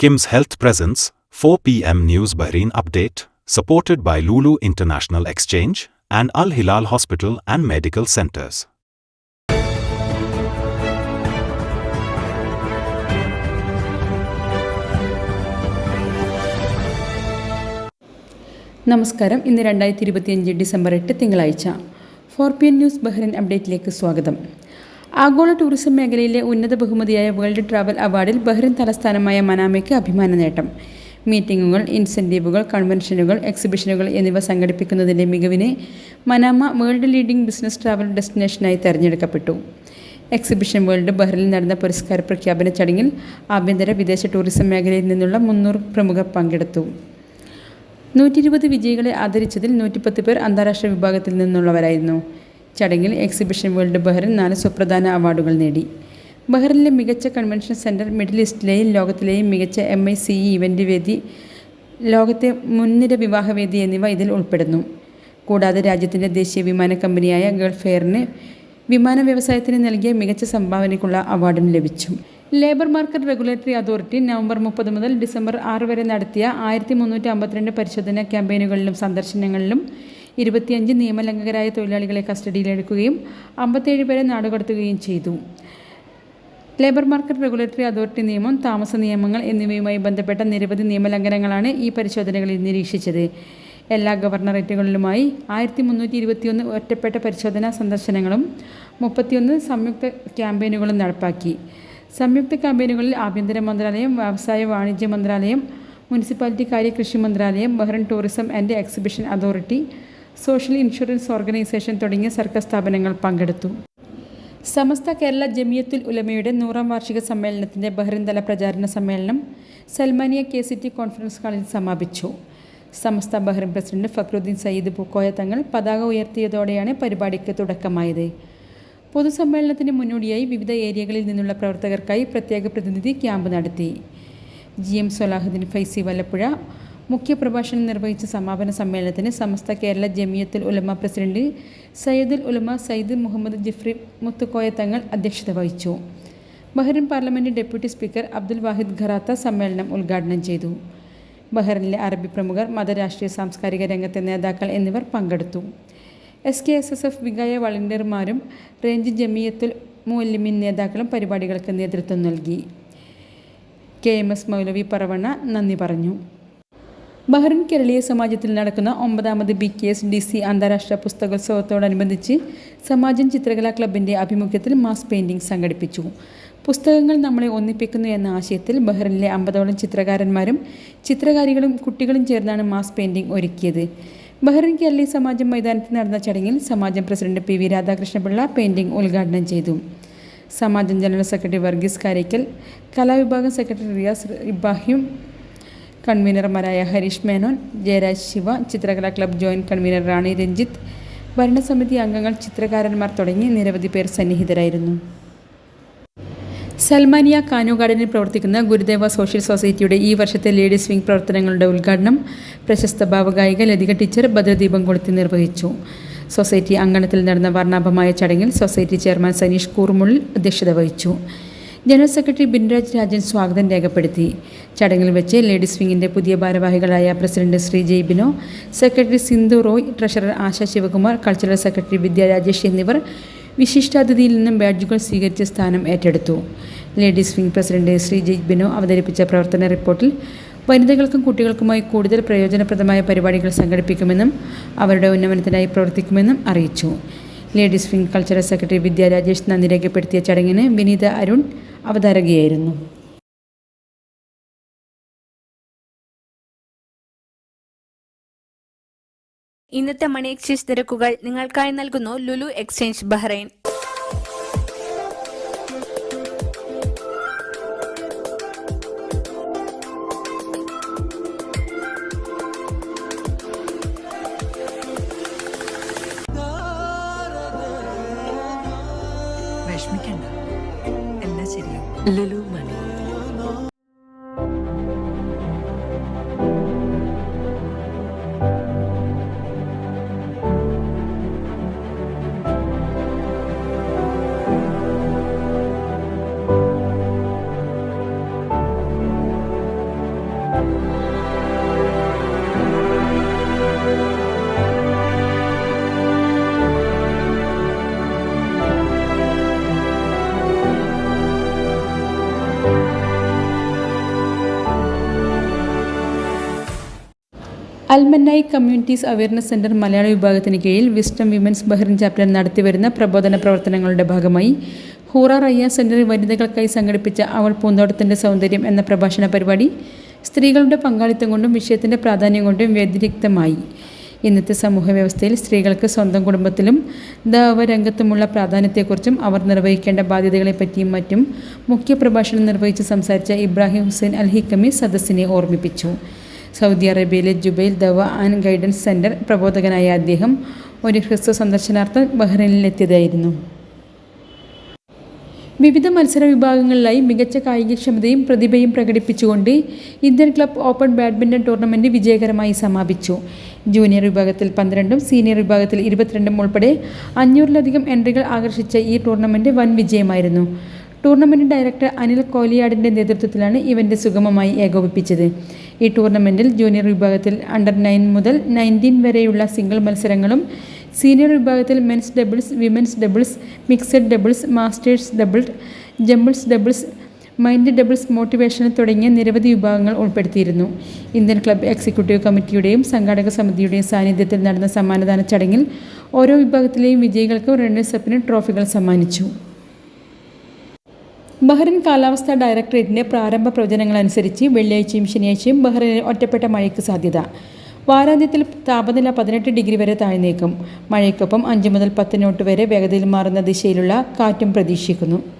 Kim's Health Presence, 4 p.m. News Bahrain Update, supported by Lulu International Exchange and Al Hilal Hospital and Medical Centers. നമസ്കാരം ഇന്ന് രണ്ടായിരത്തി ഇരുപത്തിയഞ്ച് December എട്ട് തിങ്കളാഴ്ച four P N news Bahrain അപ്ഡേറ്റിലേക്ക് സ്വാഗതം ആഗോള tourism മേഖലയിലെ ഉന്നത ബഹുമതിയായ വേൾഡ് ട്രാവൽ അവാർഡിൽ ബഹ്റിൻ തലസ്ഥാനമായ മനാമയ്ക്ക് അഭിമാന നേട്ടം. മീറ്റിംഗുകൾ ഇൻസെന്റീവുകൾ കൺവെൻഷനുകൾ എക്സിബിഷനുകൾ എന്നിവ സംഘടിപ്പിക്കുന്നതിന്റെ മികവിനെ Manama world leading business travel ഡെസ്റ്റിനേഷനായി തെരഞ്ഞെടുക്കപ്പെട്ടു. എക്സിബിഷൻ വേൾഡ് ബഹ്റിനിൽ നടന്ന പുരസ്കാര പ്രഖ്യാപന ചടങ്ങിൽ ആഭ്യന്തര വിദേശ ടൂറിസം മേഖലയിൽ നിന്നുള്ള മുന്നൂറ് പ്രമുഖർ പങ്കെടുത്തു. നൂറ്റി ഇരുപത് വിജയികളെ ആദരിച്ചതിൽ നൂറ്റിപ്പത്ത് പേർ അന്താരാഷ്ട്ര വിഭാഗത്തിൽ നിന്നുള്ളവരായിരുന്നു. ചടങ്ങിൽ എക്സിബിഷൻ വേൾഡ് ബഹ്റിൻ നാല് സുപ്രധാന അവാർഡുകൾ നേടി. ബഹ്റിനിലെ മികച്ച കൺവെൻഷൻ സെന്റർ മിഡിൽ ഈസ്റ്റിലെയും ലോകത്തിലെയും മികച്ച M I C E event വേദി ലോകത്തെ മുൻനിര വിവാഹവേദി എന്നിവ ഇതിൽ ഉൾപ്പെടുന്നു. കൂടാതെ രാജ്യത്തിന്റെ ദേശീയ വിമാന കമ്പനിയായ ഗൾഫ് എയറിന് വിമാന വ്യവസായത്തിന് നൽകിയ മികച്ച സംഭാവനയ്ക്കുള്ള അവാർഡും ലഭിച്ചു. Labour market regulatory authority November മുപ്പത് മുതൽ ഡിസംബർ ആറ് വരെ നടത്തിയ ആയിരത്തി മുന്നൂറ്റി അമ്പത്തിരണ്ട് പരിശോധനാ ക്യാമ്പയിനുകളിലും സന്ദർശനങ്ങളിലും ഇരുപത്തിയഞ്ച് നിയമലംഘകരായ തൊഴിലാളികളെ കസ്റ്റഡിയിലെടുക്കുകയും അമ്പത്തേഴ് പേരെ നാടുകടത്തുകയും ചെയ്തു. ലേബർ മാർക്കറ്റ് റെഗുലേറ്ററി അതോറിറ്റി നിയമം താമസ നിയമങ്ങൾ എന്നിവയുമായി ബന്ധപ്പെട്ട നിരവധി നിയമലംഘനങ്ങളാണ് ഈ പരിശോധനകളിൽ നിരീക്ഷിച്ചത്. എല്ലാ ഗവർണറേറ്റുകളിലുമായി ആയിരത്തി മുന്നൂറ്റി ഇരുപത്തിയൊന്ന് ഒറ്റപ്പെട്ട പരിശോധനാ സന്ദർശനങ്ങളും മുപ്പത്തിയൊന്ന് സംയുക്ത ക്യാമ്പയിനുകളും നടപ്പാക്കി. സംയുക്ത ക്യാമ്പയിനുകളിൽ ആഭ്യന്തര മന്ത്രാലയം വ്യവസായ വാണിജ്യ മന്ത്രാലയം മുനിസിപ്പാലിറ്റി കാര്യ കൃഷി മന്ത്രാലയം Bahrain tourism and exhibition authority social insurance organisation തുടങ്ങിയ സർക്കാർ സ്ഥാപനങ്ങൾ പങ്കെടുത്തു. സമസ്ത കേരള ജമിയത്തുൽ ഉലമയുടെ നൂറാം വാർഷിക സമ്മേളനത്തിന്റെ ബഹ്റിൻതല പ്രചാരണ സമ്മേളനം Salmaniya K C T conference ഹാളിൽ സമാപിച്ചു. സമസ്ത ബഹ്റിൻ പ്രസിഡന്റ് ഫക്രുദ്ദീൻ സയ്യിദ് പൂക്കോയ തങ്ങൾ പതാക ഉയർത്തിയതോടെയാണ് പരിപാടിക്ക് തുടക്കമായത്. പൊതുസമ്മേളനത്തിന് മുന്നോടിയായി വിവിധ ഏരിയകളിൽ നിന്നുള്ള പ്രവർത്തകർക്കായി പ്രത്യേക പ്രതിനിധി ക്യാമ്പ് നടത്തി. ജി എം സൊലാഹുദ്ദീൻ ഫൈസി വല്ലപ്പുഴ മുഖ്യപ്രഭാഷണം നിർവഹിച്ച സമാപന സമ്മേളനത്തിന് സമസ്ത കേരള ജമിയത്തുൽ ഉലമ പ്രസിഡന്റ് സയ്യിദുൽ ഉലമ സയ്യിദ് മുഹമ്മദ് ജിഫ്രി മുത്തുക്കോയ തങ്ങൾ അധ്യക്ഷത വഹിച്ചു. Bahrain parliament deputy speaker Abdul Wahid Qaratah സമ്മേളനം ഉദ്ഘാടനം ചെയ്തു. ബഹ്റിനിലെ അറബി പ്രമുഖർ മതരാഷ്ട്രീയ സാംസ്കാരിക രംഗത്തെ നേതാക്കൾ എന്നിവർ പങ്കെടുത്തു. S K S S F Vikaya വളണ്ടിയർമാരും range Jamiyyathul Muallimeen നേതാക്കളും പരിപാടികൾക്ക് നേതൃത്വം നൽകി. K M S Maulavi Paravanna നന്ദി പറഞ്ഞു. ബഹ്റിൻ കേരളീയ സമാജത്തിൽ നടക്കുന്ന ഒമ്പതാമത് B K S D C അന്താരാഷ്ട്ര പുസ്തകോത്സവത്തോടനുബന്ധിച്ച് സമാജം ചിത്രകലാ ക്ലബിന്റെ ആഭിമുഖ്യത്തിൽ മാസ് പെയിന്റിംഗ് സംഘടിപ്പിച്ചു. പുസ്തകങ്ങൾ നമ്മളെ ഒന്നിപ്പിക്കുന്നു എന്ന ആശയത്തിൽ ബഹ്റിനിലെ അമ്പതോളം ചിത്രകാരന്മാരും ചിത്രകാരികളും കുട്ടികളും ചേർന്നാണ് മാസ് പെയിന്റിംഗ് ഒരുക്കിയത്. ബഹ്റിൻ കേരളീയ സമാജം മൈതാനത്ത് നടന്ന ചടങ്ങിൽ Samajam president P V Radhakrishna Pillai painting ഉദ്ഘാടനം ചെയ്തു. സമാജം ജനറൽ സെക്രട്ടറി വർഗീസ് കാരയ്ക്കൽ കലാവിഭാഗം സെക്രട്ടറി റിയാസ് ഇബ്രാഹിം കൺവീനർമാരായ Harish Menon Jayaraj Shiva ചിത്രകലാ club joint convener Rani Ranjith ഭരണസമിതി അംഗങ്ങൾ ചിത്രകാരന്മാർ തുടങ്ങി നിരവധി പേർ സന്നിഹിതരായിരുന്നു. സൽമാനിയ കാനു പ്രവർത്തിക്കുന്ന ഗുരുദേവ സോഷ്യൽ സൊസൈറ്റിയുടെ ഈ വർഷത്തെ ലേഡീസ് വിംഗ് പ്രവർത്തനങ്ങളുടെ ഉദ്ഘാടനം പ്രശസ്ത ഭാവഗായിക ലതിക ടീച്ചർ ഭദ്രദീപം കൊളുത്തി നിർവഹിച്ചു. സൊസൈറ്റി അങ്കണത്തിൽ നടന്ന വർണാഭമായ ചടങ്ങിൽ സൊസൈറ്റി ചെയർമാൻ സനീഷ് കൂർമുള്ളിൽ അധ്യക്ഷത വഹിച്ചു. ജനറൽ സെക്രട്ടറി ബിൻരാജ് രാജൻ സ്വാഗതം രേഖപ്പെടുത്തി. ചടങ്ങിൽ വെച്ച് ലേഡീസ് വിങ്ങിന്റെ പുതിയ ഭാരവാഹികളായ president Sree Jaibino secretary Sindhu Roy treasurer Asha Sivakumar cultural secretary Vidya Rajesh എന്നിവർ വിശിഷ്ടാതിഥിയിൽ നിന്നും ബാഡ്ജുകൾ സ്വീകരിച്ച് സ്ഥാനം ഏറ്റെടുത്തു. Ladies wing president Sree Jaibino അവതരിപ്പിച്ച പ്രവർത്തന റിപ്പോർട്ടിൽ വനിതകൾക്കും കുട്ടികൾക്കുമായി കൂടുതൽ പ്രയോജനപ്രദമായ പരിപാടികൾ സംഘടിപ്പിക്കുമെന്നും അവരുടെ ഉന്നമനത്തിനായി പ്രവർത്തിക്കുമെന്നും അറിയിച്ചു. Ladies wing cultural secretary Vidya Rajesh നന്ദി രേഖപ്പെടുത്തിയ ചടങ്ങിന് വിനീത അരുൺ അവതാരകയായിരുന്നു. ഇന്നത്തെ മണി എക്സ്ചേഞ്ച് നിരക്കുകൾ നിങ്ങൾക്കായി നൽകുന്നു ലുലു എക്സ്ചേഞ്ച് ബഹ്റൈൻ. വിഷമിക്കണ്ട. ശരിയാവും Lulu Al Mannai communities awareness centre Malayala വിഭാഗത്തിന് കീഴിൽ വിസ്റ്റം വിമൻസ് ബഹ്റിൻ ചാപ്റ്റർ നടത്തിവരുന്ന പ്രബോധന പ്രവർത്തനങ്ങളുടെ ഭാഗമായി ഹൂറ റയ്യ സെന്ററിൽ വനിതകൾക്കായി സംഘടിപ്പിച്ച അവൾ പൂന്തോട്ടത്തിന്റെ സൗന്ദര്യം എന്ന പ്രഭാഷണ പരിപാടി സ്ത്രീകളുടെ പങ്കാളിത്തം കൊണ്ടും വിഷയത്തിന്റെ പ്രാധാന്യം കൊണ്ടും വ്യതിരിക്തമായി. ഇന്നത്തെ സമൂഹ വ്യവസ്ഥയിൽ സ്ത്രീകൾക്ക് സ്വന്തം കുടുംബത്തിലും ദാവരംഗത്തുമുള്ള പ്രാധാന്യത്തെക്കുറിച്ചും അവർ നിർവഹിക്കേണ്ട ബാധ്യതകളെപ്പറ്റിയും മറ്റും മുഖ്യ പ്രഭാഷണം നിർവഹിച്ച് സംസാരിച്ച ഇബ്രാഹിം ഹുസൈൻ അൽ ഹിക്കമി സദസ്സിനെ ഓർമ്മിപ്പിച്ചു. സൗദി അറേബ്യയിലെ Jubail Dawa and guidance centre പ്രബോധകനായ അദ്ദേഹം ഒരു ഹ്രസ്വ സന്ദർശനാർത്ഥം ബഹ്റൈനിലെത്തിയതായിരുന്നു വിവിധ മത്സര വിഭാഗങ്ങളിലായി മികച്ച കായികക്ഷമതയും പ്രതിഭയും പ്രകടിപ്പിച്ചുകൊണ്ട് Indian club open badminton tournament വിജയകരമായി സമാപിച്ചു. ജൂനിയർ വിഭാഗത്തിൽ പന്ത്രണ്ടും സീനിയർ വിഭാഗത്തിൽ ഇരുപത്തിരണ്ടും ഉൾപ്പെടെ അഞ്ഞൂറിലധികം എൻട്രികൾ ആകർഷിച്ച ഈ ടൂർണമെന്റ് വൻ വിജയമായിരുന്നു. ടൂർണമെന്റ് ഡയറക്ടർ അനിൽ കോലിയാടിന്റെ നേതൃത്വത്തിലാണ് ഇവന്റ് സുഗമമായി ഏകോപിപ്പിച്ചത്. ഈ ടൂർണമെന്റിൽ ജൂനിയർ വിഭാഗത്തിൽ അണ്ടർ നയൻ മുതൽ നയന്റീൻ വരെയുള്ള സിംഗിൾ മത്സരങ്ങളും സീനിയർ വിഭാഗത്തിൽ men's doubles women's doubles mixed doubles masters double jumbles doubles mind doubles motivation തുടങ്ങിയ നിരവധി വിഭാഗങ്ങൾ ഉൾപ്പെടുത്തിയിരുന്നു. ഇന്ത്യൻ ക്ലബ് എക്സിക്യൂട്ടീവ് കമ്മിറ്റിയുടെയും സംഘാടക സമിതിയുടെയും സാന്നിധ്യത്തിൽ നടന്ന സമ്മാനദാന ചടങ്ങിൽ ഓരോ വിഭാഗത്തിലെയും വിജയികൾക്ക് റണ്ണേഴ്സപ്പിന് ട്രോഫികൾ സമ്മാനിച്ചു. ബഹ്റിൻ കാലാവസ്ഥാ ഡയറക്ടറേറ്റിന്റെ പ്രാരംഭ പ്രവചനങ്ങൾ അനുസരിച്ച് വെള്ളിയാഴ്ചയും ശനിയാഴ്ചയും ബഹ്റിനിൽ ഒറ്റപ്പെട്ട മഴയ്ക്ക് സാധ്യത. വാരാന്ത്യത്തിൽ താപനില പതിനെട്ട് ഡിഗ്രി വരെ താഴ്ന്നേക്കും. മഴയ്ക്കൊപ്പം അഞ്ച് മുതൽ പത്ത് നോട്ട് വരെ വേഗതയിൽ മാറുന്ന ദിശയിലുള്ള കാറ്റും പ്രതീക്ഷിക്കുന്നു.